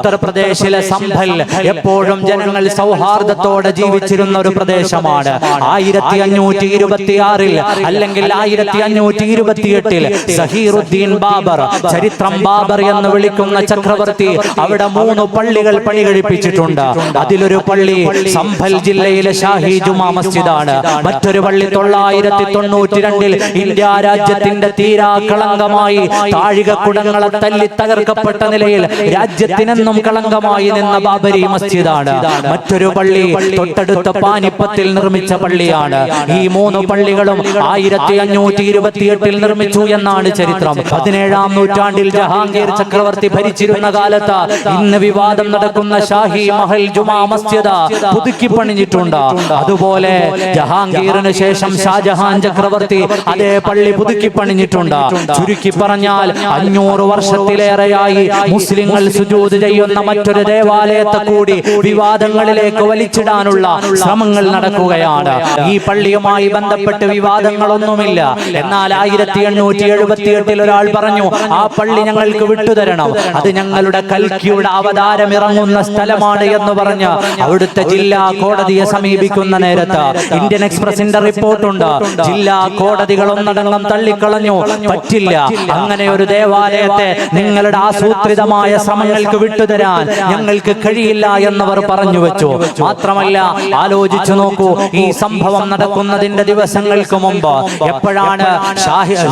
ഉത്തർപ്രദേശിലെ സംഭൽ എപ്പോഴും ജനങ്ങൾ സൗഹാർദ്ദത്തോടെ ജീവിച്ചിരുന്ന ഒരു പ്രദേശമാണ്. ആയിരത്തി അഞ്ഞൂറ്റി ഇരുപത്തി ആറിൽ അല്ലെങ്കിൽ ആയിരത്തി അഞ്ഞൂറ്റി ഇരുപത്തി എട്ടിൽ സഹീറുദ്ദീൻ ബാബർ ചരിത്രം ബാബർ എന്ന് വിളിക്കുന്ന ചക്രവർത്തി അവിടെ മൂന്ന് പള്ളികൾ പണി കഴിപ്പിച്ചിട്ടുണ്ട് അതിലൊരു പള്ളി സംഭൽ ജില്ലയിലെ ഷാഹി ജുമാ മസ്ജിദാണ്. മറ്റൊരു പള്ളി തൊള്ളായിരത്തി തൊണ്ണൂറ്റി രണ്ടിൽ ഇന്ത്യ രാജ്യത്തിന്റെ തീരാ കളങ്കമായി താഴികക്കുടങ്ങളെ തല്ലി തകർക്കപ്പെട്ട നിലയിൽ രാജ്യത്തിനെന്നും കളങ്കമായി നിന്ന ബാബരി മസ്ജിദാണ്. മറ്റൊരു പള്ളി തൊട്ടടുത്ത പാനിപ്പത്തിൽ നിർമ്മിച്ച പള്ളിയാണ്. ഈ മൂന്ന് പള്ളികളും ആയിരത്തി അഞ്ഞൂറ്റി ഇരുപത്തിയെട്ടിൽ നിർമ്മിച്ചു എന്നാണ് ചരിത്രം. പതിനേഴാം നൂറ്റാണ്ടിൽ ജഹാംഗീർ ചക്രവർത്തി ഭരിച്ചിരുന്ന കാലത്ത് ഇന്ന് വിവാദം നടക്കുന്ന ഷാഹി മഹൽ ജുമാ മസ്ജിദ് പുതുക്കി പണിഞ്ഞിട്ടുണ്ട്. അതുപോലെ ജഹാംഗീറിന് ശേഷം ഷാജഹാൻ ചക്രവർത്തി അതേ പള്ളി പുതുക്കി പണിഞ്ഞിട്ടുണ്ട്. ചുരുക്കി പറഞ്ഞാൽ അഞ്ഞൂറ് വർഷത്തിലേറെയായി മുസ്ലിങ്ങൾ സുജൂത് ചെയ്യുന്ന മറ്റൊരു ദേവാലയത്തെ കൂടി വിവാദങ്ങളിലേക്ക് വലിച്ചിടാനുള്ള ശ്രമങ്ങൾ നടക്കുകയാണ്. ഈ പള്ളിയുമായി ബന്ധപ്പെട്ട് വിവാദങ്ങളൊന്നുമില്ല. എന്നാൽ ആയിരത്തി എണ്ണൂറ്റി എഴുപത്തി എട്ടിൽ ഒരാൾ പറഞ്ഞു ആ പള്ളി ഞങ്ങൾക്ക് വിട്ടുതരണം. അത് ഞങ്ങളുടെ കൽക്കിയുടെ അവതാരം ഇറങ്ങുന്ന സ്ഥലമാണ് എന്ന് പറഞ്ഞ് അവിടുത്തെ ജില്ലാ കോടതിയെ സമീപിക്കുന്ന നേരത്ത് ഇന്ത്യൻ എക്സ്പ്രസിന്റെ റിപ്പോർട്ടുണ്ട്. ജില്ലാ കോടതികൾ ഒന്നടങ്കം തള്ളിക്കളഞ്ഞു. പറ്റില്ല. അങ്ങനെ ഒരു ദേവാലയത്തെ നിങ്ങളുടെ ആസൂത്രിതമായ ശ്രമങ്ങൾക്ക് വിട്ടുതരാൻ ഞങ്ങൾക്ക് കഴിയില്ല എന്നവർ പറഞ്ഞു വെച്ചു. മാത്രമല്ല ആലോചിച്ചു നോക്കൂ ഈ സംഭവം നടക്കുന്നതിന്റെ ദിവസങ്ങൾക്ക് മുമ്പ് എപ്പോഴാണ്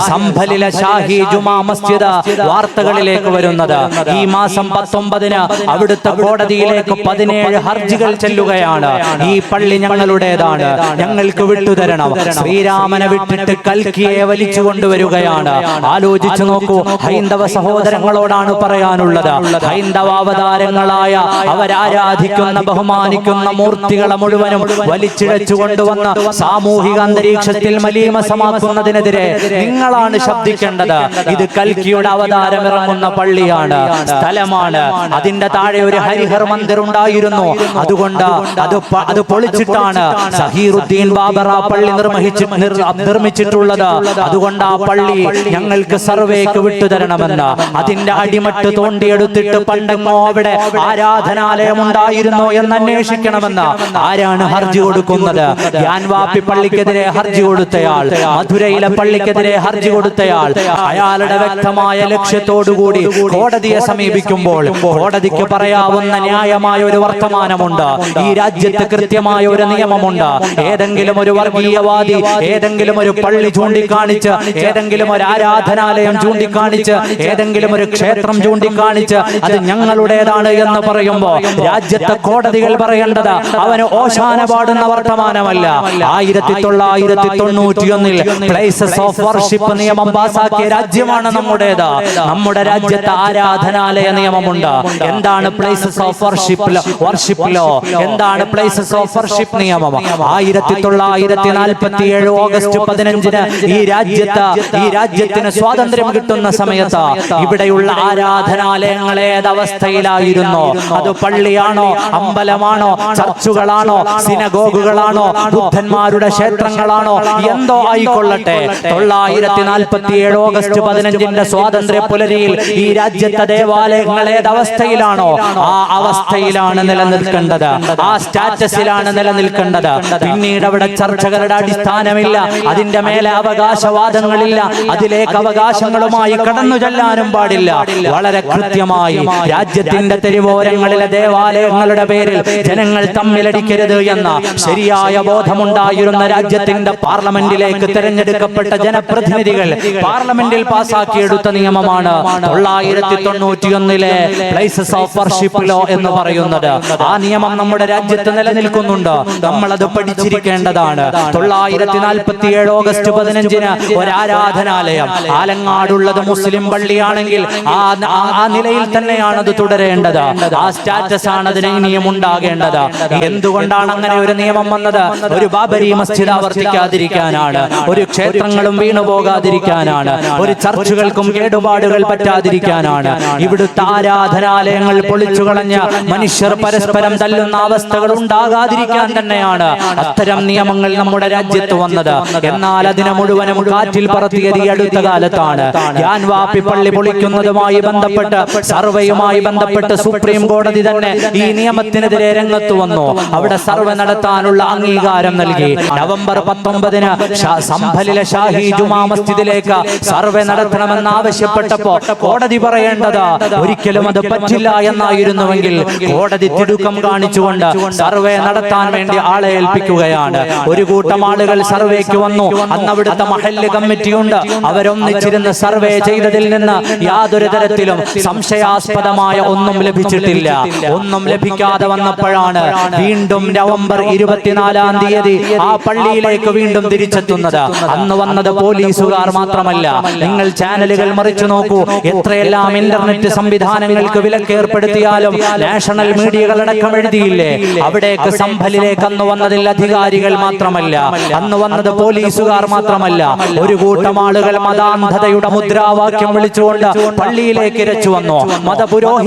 സംഭലിലെ ഷാഹി ജുമാ മസ്ജിദ് വാർത്തകളിലേക്ക് വരുന്നത്. ഈ മാസം പത്തൊമ്പതിന് അവിടുത്തെ കോടതിയിലേക്ക് പതിനേഴ് ഹർജികൾ ചെല്ലുകയാണ്. ഈ പള്ളി ഞങ്ങളുടേതാണ്. ഞങ്ങൾക്ക് വിട്ടുതരണം. ശ്രീരാമനെ വിട്ടിട്ട് കൽക്കിയെ വലിച്ചു കൊണ്ടുവരികയാണ് ആലോചിച്ചു നോക്കൂ ഹൈന്ദവ സഹോദരങ്ങളോടാണ് പറയാനുള്ളത്. ഹൈന്ദവ അവതാരങ്ങളായ അവരാരാധിക്കുന്ന ബഹുമാനിക്കുന്ന മൂർത്തികളെ മുഴുവനും വലിച്ചിഴച്ചു കൊണ്ടുവന്ന സാമൂഹിക അന്തരീക്ഷത്തിൽ മലീമസമാക്കുന്നതിനെതിരെ നിങ്ങളാണ് ശബ്ദിക്കേണ്ടത്. ഇത് കൽക്കിയുടെ അവതാരം ഇറങ്ങുന്ന പള്ളിയാണ് സ്ഥലമാണ്. അതിന്റെ താഴെ ഒരു ഹരിഹർ മന്ദിർ ഉണ്ടായിരുന്നു അതുകൊണ്ട് അത് അത് പൊളിച്ചിട്ടാണ് സഹീറുദ്ദീൻ ബാബറ പള്ളി നിർമ്മിച്ചു നിർ- നിർമ്മിച്ചിട്ടുള്ളത്. അതുകൊണ്ട് ആ പള്ളി ഞങ്ങൾക്ക് സർവേക്ക് വിട്ടുതരണമെന്ന്. അതിന്റെ അടിമട്ട് തോണ്ടിയെടുത്തിട്ട് പണ്ടെങ്ങോ അവിടെ? ആരാധനാലയം ഉണ്ടായിരുന്നോ എന്ന് അന്വേഷിക്കണമെന്ന് ആരാണ് ഹർജി കൊടുക്കുന്നത്? ഞാൻവാപ്പി പള്ളിക്കെതിരെ ഹർജി കൊടുത്തയാൾ മധുരയിലെ പള്ളിക്കെതിരെ ഹർജി കൊടുത്തയാൾ അയാളുടെ വ്യക്തമായ ലക്ഷ്യത്തോടുകൂടി കോടതിയെ സമീപിക്കുമ്പോൾ കോടതിക്ക് പറയാവുന്ന ന്യായമായ ഒരു വർത്തമാനമുണ്ട്. ഈ രാജ്യത്ത് കൃത്യമായ ഒരു നിയമമുണ്ട്. ഏതെങ്കിലും ഒരു വർഗീയവാദി ഏതെങ്കിലും ഒരു പള്ളി ചൂണ്ടിക്കാണിച്ച് ഏതെങ്കിലും ഒരു ആരാധനാലയം ചൂണ്ടിക്കാണിച്ച് ഏതെങ്കിലും ഒരു ക്ഷേത്രം ചൂണ്ടിക്കാണിച്ച് അത് ഞങ്ങളുടേതാണ് എന്ന് പറയുമ്പോ രാജ്യത്തെ കോടതികൾ പറയേണ്ടത് അവന് ഓശാന പാടുന്ന വർത്തമാനമല്ല. ആയിരത്തി തൊള്ളായിരത്തി തൊണ്ണൂറ്റിയൊന്നിൽ പ്ലേസസ് ഓഫ് വർഷിപ്പ് നിയമം പാസാക്കിയ രാജ്യമാണ് നമ്മുടേത്. നമ്മുടെ രാജ്യത്തെ ആരാധനാലയ നിയമമുണ്ട്. എന്താണ് places of worship worship law? എന്താണ് പ്ലേസസ് ഓഫ് വർഷിപ്പ് നിയമം? ആയിരത്തി തൊള്ളായിരത്തി നാൽപ്പത്തി ഏഴ് ഓഗസ്റ്റ് പതിനഞ്ചിന് ഈ രാജ്യത്ത് ഈ രാജ്യത്തിന് സ്വാതന്ത്ര്യം കിട്ടുന്ന സമയത്ത് ഇവിടെയുള്ള ആരാധനാലയങ്ങൾ ഏതവസ്ഥയിലായിരുന്നു അത് പള്ളിയാണോ? അമ്പലമാണോ? ചർച്ചുകളാണോ? സിനഗോഗുകളാണോ? ബുദ്ധന്മാരുടെ ക്ഷേത്രങ്ങളാണോ? എന്തോ ആയിക്കൊള്ളട്ടെ. തൊള്ളായിരത്തി നാൽപ്പത്തി ഏഴ് ഓഗസ്റ്റ് പതിനഞ്ചിന്റെ സ്വാതന്ത്ര്യ പുലരിയിൽ ഈ രാജ്യത്തെ ദേവാലയങ്ങൾ ഏതവസ്ഥയിലാണോ ആ അവസ്ഥയിലാണ് നിലനിൽക്കേണ്ടത്. ആ സ്റ്റാറ്റസിലാണ് നിലനിൽക്കേണ്ടത്. പിന്നീട് അവിടെ ചർച്ചകളുടെ അടിസ്ഥാനമില്ല. അതിന്റെ മേലെ അവകാശവാദങ്ങളില്ല. അതിലേക്ക് അവകാശങ്ങളുമായി കടന്നു ചെല്ലാനും പാടില്ല. വളരെ കൃത്യമായി രാജ്യത്തിന്റെ തെരുവോരങ്ങളിലെ ദേവാലയങ്ങളുടെ പേരിൽ ജനങ്ങൾ തമ്മിലടിക്കരുത് എന്ന ശരിയായ ബോധമുണ്ടായിരുന്ന രാജ്യത്തിന്റെ പാർലമെന്റിലേക്ക് തിരഞ്ഞെടുക്കപ്പെട്ട ജനപ്രതിനിധികൾ പാർലമെന്റിൽ പാസാക്കിയെടുത്ത നിയമമാണ് തൊള്ളായിരത്തി തൊണ്ണൂറ്റിയൊന്നിലെ പ്ലേസസ് ഓഫ് വർഷിപ്പ് ലോ എന്ന് പറയുന്നത്. ആ നിയമം നമ്മുടെ രാജ്യത്ത് നിലനിൽക്കുന്നുണ്ട്. നമ്മൾ അത് പഠിച്ചിരിക്കേണ്ടതാണ്. തൊള്ളായിരത്തി നാൽപ്പത്തി ഏഴ് ഓഗസ്റ്റ് പതിനഞ്ചിന് ഒരു ആരാധനാലയം. ആലങ്ങാടുള്ളത് മുസ്ലിം പള്ളിയാണെങ്കിൽ ആ നിലയിൽ തന്നെയാണ് അത് തുടരേണ്ടത്. ആ സ്റ്റാറ്റസ് ആണ് അതിന് ഇനിയും ഉണ്ടാകേണ്ടത് എന്തുകൊണ്ടാണ് അങ്ങനെ ഒരു നിയമം വന്നത്? ഒരു ബാബരി മസ്ജിദ് ആവർത്തിക്കാതിരിക്കാനാണ്. ഒരു ക്ഷേത്രങ്ങളും വീണു പോകാതിരിക്കാനാണ് ഒരു ചർച്ചുകൾക്കും കേടുപാടുകൾ പറ്റാതിരിക്കാനാണ്. ഇവിടുത്തെ ആരാധനാലയങ്ങൾ പൊളിച്ചു കളഞ്ഞ് മനുഷ്യർ പരസ്പരം തല്ലുന്ന അവസ്ഥകൾ ഉണ്ടാകാതിരിക്കാൻ തന്നെയാണ് അത്തരം നിയമങ്ങൾ നമ്മുടെ രാജ്യത്ത് വന്നത്. എന്നാൽ അതിനെ മുഴുവനും കാറ്റിൽ പറത്തിയത് ഈ അടുത്ത കാലത്താണ്. ഞാൻ വാപ്പി പള്ളി പൊളിക്കുന്നതുമായി ബന്ധപ്പെട്ട് സർവേയുമായി ബന്ധപ്പെട്ട് ബന്ധപ്പെട്ട് സുപ്രീം കോടതി തന്നെ ഈ നിയമത്തിനെതിരെ രംഗത്ത് വന്നു. അവിടെ സർവേ നടത്താനുള്ള അംഗീകാരം നൽകി. നവംബർ പത്തൊമ്പതിന് സംഭലിലെ ഷാഹി ജുമാ മസ്ജിദിലേക്ക് സർവേ നടത്തണമെന്ന് ആവശ്യപ്പെട്ടപ്പോ കോടതി പറയേണ്ടത്? ഒരിക്കലും അത് പറ്റില്ല എന്നായിരുന്നുവെങ്കിൽ കോടതി തിടുക്കം കാണിച്ചുകൊണ്ട് സർവേ നടത്താൻ വേണ്ടി ആളെ ഏൽപ്പിക്കുകയാണ്. ഒരു കൂട്ടം ആളുകൾ സർവേക്ക് വന്നു. അന്ന് അവിടുത്തെ മഹല്ല് കമ്മിറ്റിയുണ്ട്. അവരൊന്നിച്ചിരുന്ന് സർവേ ചെയ്തതിൽ നിന്ന് യാതൊരു തരത്തിലും സംശയാസ്പദമായ ഒന്നും ലഭിച്ചിട്ടില്ല. ഒന്നും ലഭിക്കാതെ വന്നപ്പോഴാണ് വീണ്ടും നവംബർ ഇരുപത്തിനാലാം തീയതി ആ പള്ളിയിലേക്ക് വീണ്ടും തിരിച്ചെത്തുന്നത്. അന്ന് വന്നത് പോലീസുകാർ മാത്രമല്ല. നിങ്ങൾ ചാനലുകൾ മറിച്ചു നോക്കൂ. എത്രയെല്ലാം ഇന്റർനെറ്റ് സംവിധാനങ്ങൾക്ക് വിലക്കേർപ്പെടുത്തിയാലും നാഷണൽ മീഡിയകളടക്കം എഴുതിയില്ലേ? അവിടേക്ക് സംഭലിലേക്ക് അന്ന് വന്നതിൽ അധികാരികൾ മാത്രമല്ല. അന്ന് വന്നത് പോലീസുകാർ മാത്രമല്ല. ഒരു കൂട്ടം ആളുകൾ മതാന്ധതയുടെ മുദ്രാവാക്യം വിളിച്ചുകൊണ്ട് പള്ളിയിലേക്ക് ഇരച്ചു വന്നു.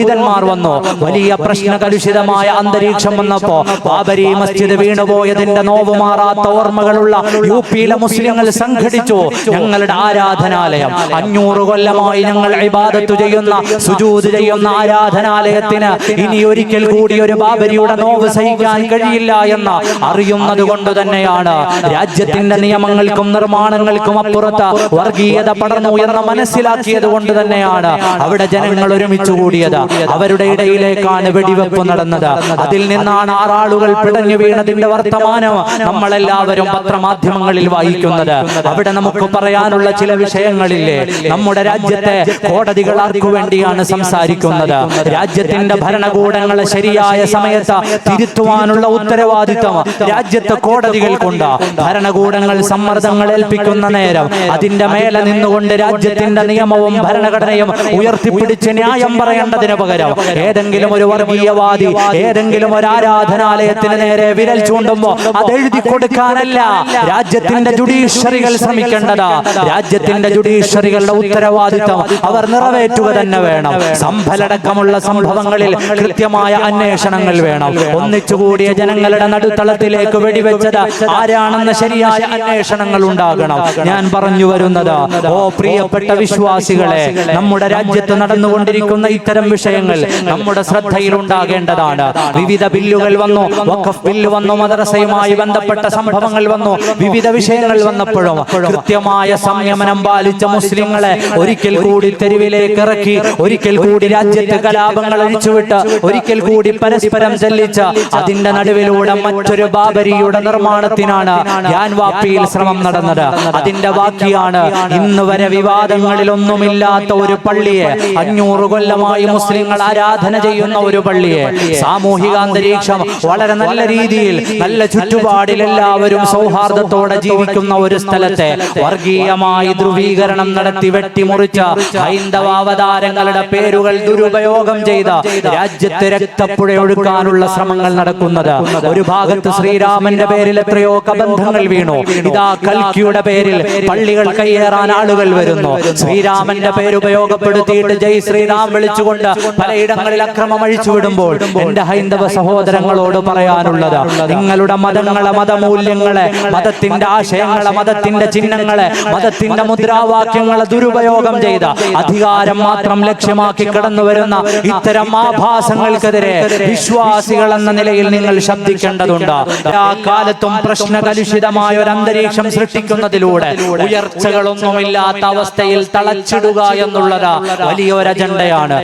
മതപുരോഹിതന്മാർ വന്നു. വലിയ പ്രശ്നകലുഷിതമായ അന്തരീക്ഷം വന്നപ്പോ ബാബരി മസ്ജിദ് വീണുപോയതിന്റെ നോവ് മാറാത്ത ഓർമ്മകളുള്ള യു പിയിലെ മുസ്ലിങ്ങൾ സംഘടിച്ചു. ഞങ്ങളുടെ ആരാധനാലയം. അഞ്ഞൂറ് കൊല്ലമായി ഞങ്ങൾ ഇബാദത്ത് ചെയ്യുന്ന സുജൂത് ചെയ്യുന്ന ആരാധനാലയത്തിന് ഇനി ഒരിക്കൽ കൂടി ഒരു ബാബരിയുടെ നോവ് സഹിക്കാൻ കഴിയില്ല എന്ന് അറിയുന്നത് കൊണ്ട് തന്നെയാണ് രാജ്യത്തിന്റെ നിയമങ്ങൾക്കും നിർമ്മാണങ്ങൾക്കും അപ്പുറത്ത് വർഗീയത പടർന്നു എന്ന് മനസ്സിലാക്കിയത് കൊണ്ട് തന്നെയാണ്. അവിടെ ജനങ്ങൾ ഒരുമിച്ച് കൂടിയത്. അവരുടെ ഇടയിലേക്കാണ് വെടിവെപ്പ് നടന്നത്. അതിൽ നിന്നാണ് ആറാളുകൾ പിടഞ്ഞു വീണതിന്റെ വർത്തമാനം നമ്മളെല്ലാവരും പത്രമാധ്യമങ്ങളിൽ വായിക്കുന്നത്. അവിടെ നമുക്ക് പറയാനുള്ള ചില വിഷയങ്ങളില്ലേ? നമ്മുടെ രാജ്യത്തെ കോടതികൾ ആർക്കു വേണ്ടിയാണ് സംസാരിക്കുന്നത്? രാജ്യത്തിന്റെ ഭരണകൂടങ്ങളെ ശരിയായ സമയത്ത് തിരുത്തുവാനുള്ള ഉത്തരവാദിത്വം രാജ്യത്തെ കോടതികൾക്കുണ്ട് ഭരണകൂടങ്ങൾ സമ്മർദ്ദങ്ങൾ ഏൽപ്പിക്കുന്ന നേരം അതിന്റെ മേലെ നിന്നുകൊണ്ട് രാജ്യത്തിന്റെ നിയമവും ഭരണഘടനയും ഉയർത്തിപ്പിടിച്ച് ന്യായം പറയേണ്ടതിന് പകരം ഏതെങ്കിലും ഒരു വർഗീയവാദി ഏതെങ്കിലും ഒരു ആരാധനാലയത്തിന് നേരെ വിരൽ ചൂണ്ടുമ്പോ അത് എഴുതി കൊടുക്കാനല്ല. രാജ്യത്തിന്റെ ജുഡീഷ്യറികൾ ശ്രമിക്കേണ്ടത്. രാജ്യത്തിന്റെ ജുഡീഷ്യറികളുടെ ഉത്തരവാദിത്വം അവർ നിറവേറ്റുക തന്നെ വേണം. സംഭലടക്കമുള്ള സംഭവങ്ങളിൽ കൃത്യമായ അന്വേഷണങ്ങൾ വേണം. ഒന്നിച്ചുകൂടിയ ജനങ്ങളുടെ നടുത്തളത്തിലേക്ക് വെടിവെച്ചത് ആരാണെന്ന് ശരിയായ അന്വേഷണങ്ങൾ ഉണ്ടാകണം. ഞാൻ പറഞ്ഞു വരുന്നത് ഓ പ്രിയപ്പെട്ട വിശ്വാസികളെ നമ്മുടെ രാജ്യത്ത് നടന്നുകൊണ്ടിരിക്കുന്ന ഇത്തരം വിഷയങ്ങൾ നമ്മുടെ ശ്രദ്ധയിൽ ഉണ്ടാകേണ്ടതാണ്. വിവിധ ബില്ലുകൾ വന്നു വഖഫ് ബില്ല് വന്നു മദ്രസയുമായി ബന്ധപ്പെട്ട സംഭവങ്ങൾ വന്നു വിവിധ വിഷയങ്ങൾ വന്നപ്പോഴും കൃത്യമായ സംയമനം പാലിച്ച മുസ്ലിങ്ങളെ ഒരിക്കൽ കൂടി തെരുവിലേക്ക് ഇറക്കി ഒരിക്കൽ കൂടി രാജ്യത്തെ കലാപങ്ങൾ അഴിച്ചുവിട്ട് ഒരിക്കൽ കൂടി പരസ്പരം ചെല്ലിച്ച അതിന്റെ നടുവിലൂടെ മറ്റൊരു ബാബരിയുടെ നിർമ്മാണത്തിനാണ് ഞാൻ വാപ്പിയിൽ ശ്രമം നടന്നത്. അതിന്റെ ബാക്കിയാണ് ഇന്ന് വരെ വിവാദങ്ങളിലൊന്നുമില്ലാത്ത ഒരു പള്ളിയെ അഞ്ഞൂറ് കൊല്ലമായി മുസ്ലിങ്ങൾ ആരാധന ചെയ്യുന്ന ഒരു പള്ളിയെ സാമൂഹിക അന്തരീക്ഷം വളരെ നല്ല രീതിയിൽ നല്ല ചുറ്റുപാടിൽ എല്ലാവരും സൗഹാർദ്ദത്തോടെ ജീവിക്കുന്ന ഒരു സ്ഥലത്തെ വർഗീയമായി ധ്രുവീകരണം നടത്തി വെട്ടിമുറിച്ച ഹൈന്ദവ അവതാരങ്ങളുടെ പേരുകൾ ദുരുപയോഗം ചെയ്ത രാജ്യത്തെ രക്തപ്പുഴ ഒഴുക്കാനുള്ള ശ്രമങ്ങൾ നടക്കുന്നത്. ഒരു ഭാഗത്ത് ശ്രീരാമന്റെ പേരിൽ എത്രയോ കബന്ധങ്ങൾ വീണു. ഇതാ കൽക്കിയുടെ പേരിൽ പള്ളികൾ കയ്യേറാൻ ആളുകൾ വരുന്നു. ശ്രീരാമന്റെ പേര് ഉപയോഗപ്പെടുത്തിയിട്ട് ജയ് ശ്രീരാം വിളിച്ചുകൊണ്ട് പലയിടങ്ങളിൽ അക്രമം അഴിച്ചുവിടുമ്പോൾ എന്റെ ഹൈന്ദവ സഹോദരങ്ങളോട് പറയാനുള്ളത് നിങ്ങളുടെ മതങ്ങളെ മതമൂല്യങ്ങളെ മതത്തിന്റെ ആശയങ്ങളെ മതത്തിന്റെ ചിഹ്നങ്ങളെ മതത്തിന്റെ മുദ്രാവാക്യങ്ങളെ ദുരുപയോഗം ചെയ്ത അധികാരം മാത്രം ലക്ഷ്യമാക്കി കടന്നു വരുന്ന ഇത്തരം ആഭാസങ്ങൾക്കെതിരെ വിശ്വാസികൾ എന്ന നിലയിൽ നിങ്ങൾ ശബ്ദിക്കേണ്ടതുണ്ട്. ആ കാലത്തും പ്രശ്നകലുഷിതമായ ഒരു അന്തരീക്ഷം സൃഷ്ടിക്കുന്നതിലൂടെ ഉയർച്ചകളൊന്നുമില്ലാത്ത അവസ്ഥയിൽ തളച്ചിടുക എന്നുള്ളത് വലിയൊരു അജണ്ടയാണ്.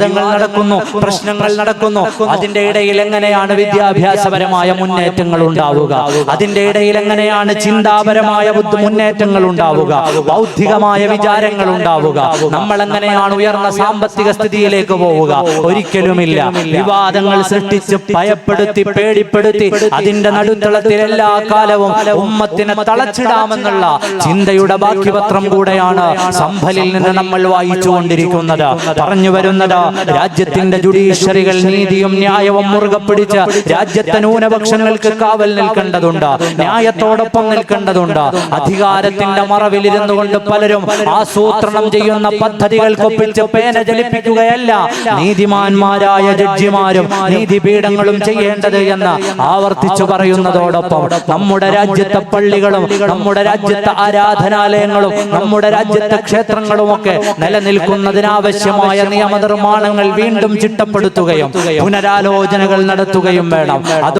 വിവാദങ്ങൾ നടക്കുന്നു പ്രശ്നങ്ങൾ നടക്കുന്നു. അതിന്റെ ഇടയിൽ എങ്ങനെയാണ് വിദ്യാഭ്യാസപരമായ മുന്നേറ്റങ്ങൾ ഉണ്ടാവുക? അതിന്റെ ഇടയിൽ എങ്ങനെയാണ് ചിന്താപരമായ മുന്നേറ്റങ്ങൾ ഉണ്ടാവുക? ബൗദ്ധികമായ വിചാരങ്ങൾ ഉണ്ടാവുക? നമ്മൾ എങ്ങനെയാണ് ഉയർന്ന സാമ്പത്തിക സ്ഥിതിയിലേക്ക് പോവുക? ഒരിക്കലുമില്ല. വിവാദങ്ങൾ സൃഷ്ടിച്ച് ഭയപ്പെടുത്തി പേടിപ്പെടുത്തി അതിന്റെ നടുത്തളത്തിൽ എല്ലാ കാലവും ഉമ്മത്തിനെ തളച്ചിടാമെന്നുള്ള ചിന്തയുടെ ബാക്കിപത്രം കൂടെയാണ് സംഭലിൽ നിന്ന് നമ്മൾ വായിച്ചുകൊണ്ടിരിക്കുന്നത്. പറഞ്ഞു വരുന്നത് രാജ്യത്തിന്റെ ജുഡീഷ്യറികൾ നീതിയും ന്യായവും മുറുകെ പിടിച്ച് രാജ്യത്തെ ന്യൂനപക്ഷങ്ങൾക്ക് കാവൽ നിൽക്കേണ്ടതുണ്ട്. ന്യായത്തോടൊപ്പം നിൽക്കേണ്ടതുണ്ട്. അധികാരത്തിന്റെ മറവിലിരുന്നു കൊണ്ട് പലരും ആസൂത്രണം ചെയ്യുന്ന പദ്ധതികൾ പദ്ധതികൾക്കൊപ്പിച്ച് പേന ജലിപ്പിക്കുകയല്ല നീതിമാന്മാരായ ജഡ്ജിമാരും നീതിപീഠങ്ങളും ചെയ്യേണ്ടത് എന്ന് ആവർത്തിച്ചു പറയുന്നതോടൊപ്പം നമ്മുടെ രാജ്യത്തെ പള്ളികളും നമ്മുടെ രാജ്യത്തെ ആരാധനാലയങ്ങളും നമ്മുടെ രാജ്യത്തെ ക്ഷേത്രങ്ങളും ഒക്കെ നിലനിൽക്കുന്നതിനാവശ്യമായ നിയമനിർമ്മാണം നിർമ്മാണങ്ങൾ വീണ്ടും ചിട്ടപ്പെടുത്തുകയും പുനരാലോചനകൾ നടത്തുകയും വേണം.